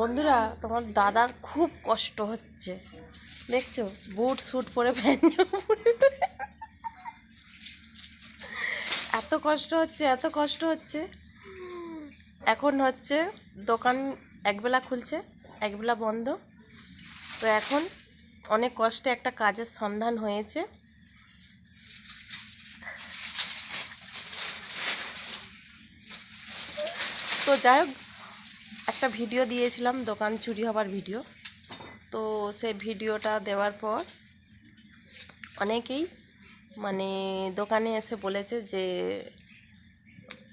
বন্ধুরা, তোমার দাদার খুব কষ্ট হচ্ছে। দেখছ, বুট, স্যুট পরে পরে এত কষ্ট হচ্ছে, এত কষ্ট হচ্ছে। এখন হচ্ছে দোকান একবেলা খুলছে, একবেলা বন্ধ। তো এখন অনেক কষ্টে একটা কাজের সন্ধান হয়েছে। তো যাই হোক একটা ভিডিও দিয়েছিলাম, দোকান চুরি হবার ভিডিও। তো সে ভিডিওটা দেওয়ার পর অনেকেই মানে দোকানে এসে বলেছে যে,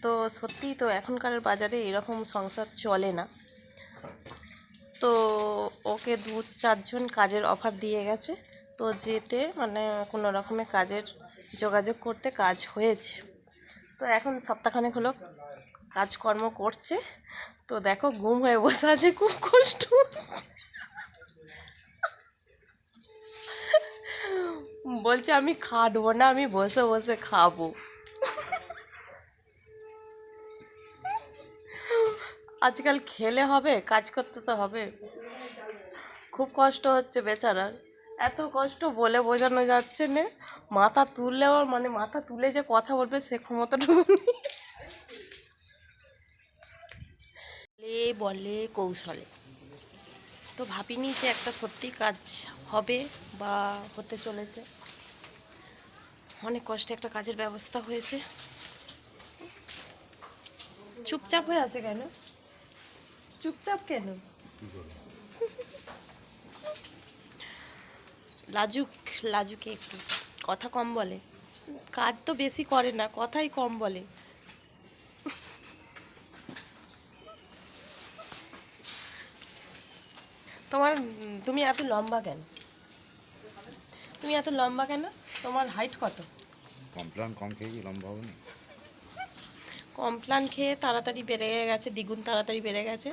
তো সত্যিই তো এখনকার বাজারে এরকম সংসার চলে না। তো ওকে দু চারজন কাজের অফার দিয়ে গেছে। তো যেতে মানে কোনো রকমের কাজের যোগাযোগ করতে কাজ হয়েছে। তো এখন সপ্তাহখানেক হলো কাজকর্ম করছে। তো দেখো গুম হয়ে বসে আছে, খুব কষ্ট বলছে আমি খাটবো না, আমি বসে বসে খাব। আজকাল খেলে হবে, কাজ করতে তো হবে। খুব কষ্ট হচ্ছে বেচারার। এত কষ্ট বলে বোঝানো যাচ্ছে না। মাথা তুললেও মানে মাথা তুলে যে কথা বলবে, সে ক্ষমতাটুকু নেই বলে বলে কৌশলে। তো ভাবিনি যে একটা সত্যি কাজ হবে বা হতে চলেছে। অনেক কষ্টে একটা কাজের ব্যবস্থা হয়েছে। চুপচাপ হয়ে আছে কেন? চুপচাপ কেন? লাজুক, লাজুকে একটু। কথা কম বলে। কাজ তো বেশি করে না, কথাই কম বলে। তোমার তুমি এত লম্বা কেন? তুমি এত লম্বা কেন? তোমার হাইট কত? কমপ্লেন কম খেয়ে লম্বা হবে না? কমপ্লান খেয়ে তাড়াতাড়ি বেড়ে গেছে দ্বিগুণ তাড়াতাড়ি বেড়ে গেছে।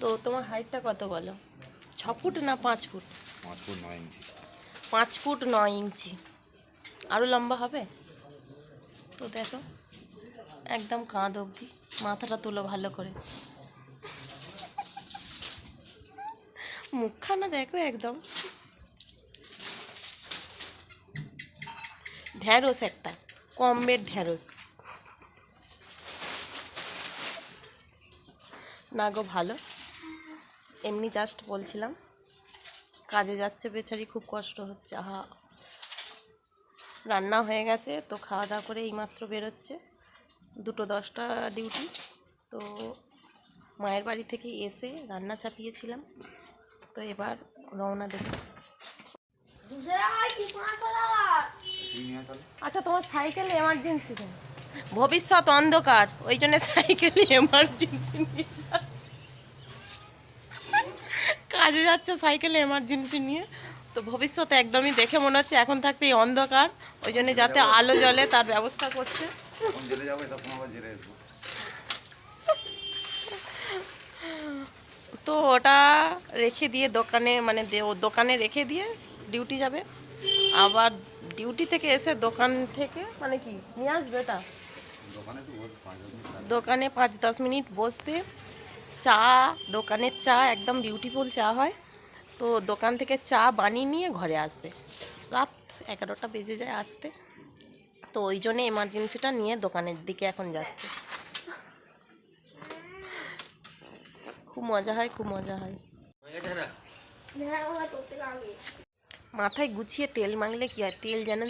তো তোমার হাইটটা কত বলো? ছ ফুট না পাঁচ ফুট? পাঁচ ফুট নয় ইঞ্চি। পাঁচ ফুট নয় ইঞ্চি। আরও লম্বা হবে? তো দেখো একদম কাঁধ অবধি মাথাটা তুলো ভালো করে। মুখখানা দেখো একদম। ঢ্যাঁড়স একটা, কমবের ঢ্যাঁড়স না গো, ভালো। এমনি জাস্ট বলছিলাম, কাজে যাচ্ছে বেচারি, খুব কষ্ট হচ্ছে, আহা। রান্না হয়ে গেছে, তো খাওয়া দাওয়া করে এইমাত্র বেরোচ্ছে। দুটো দশটা ডিউটি তো মায়ের বাড়ি থেকে এসে রান্না চাপিয়েছিলাম। তো এবার রওনা দেব। আচ্ছা তোমার সাইকেল এমার্জেন্সি কেন? ভবিষ্যৎ অন্ধকার ওই জন্য সাইকেল এমার্জেন্সি নিয়ে কাজে যাচ্ছে সাইকেলে এমার্জেন্সি নিয়ে। তো ভবিষ্যতে একদমই দেখে মনে হচ্ছে এখন থাকতে এই অন্ধকার ওই জন্য যাতে আলো জ্বলে তার ব্যবস্থা করছে। জেলে জেলে তো ওটা রেখে দিয়ে দোকানে মানে দোকানে রেখে দিয়ে ডিউটি যাবে। আবার ডিউটি থেকে এসে দোকান থেকে মানে কি, নিয়ে আসবে এটা। দোকানে পাঁচ দশ মিনিট বসবে। চা, দোকানের চা, একদম বিউটিফুল চা হয়। তো দোকান থেকে চা বানিয়ে নিয়ে ঘরে আসবে। রাত এগারোটা বেজে যায় আসতে। তো ওই জন্যে এমার্জেন্সিটা নিয়ে দোকানের দিকে এখন যাচ্ছে। খুব মজা হয়, খুব মজা হয়। মাথায় গুছিয়ে তেল মাখলে কি হয়? তেল যেন,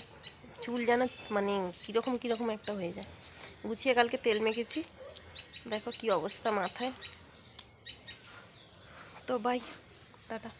চুল যেন মানে কীরকম কীরকম একটা হয়ে যায়। গুছিয়ে কালকে তেল মেখেছি। দেখো কি অবস্থা মাথায়। তো বাই টাটা।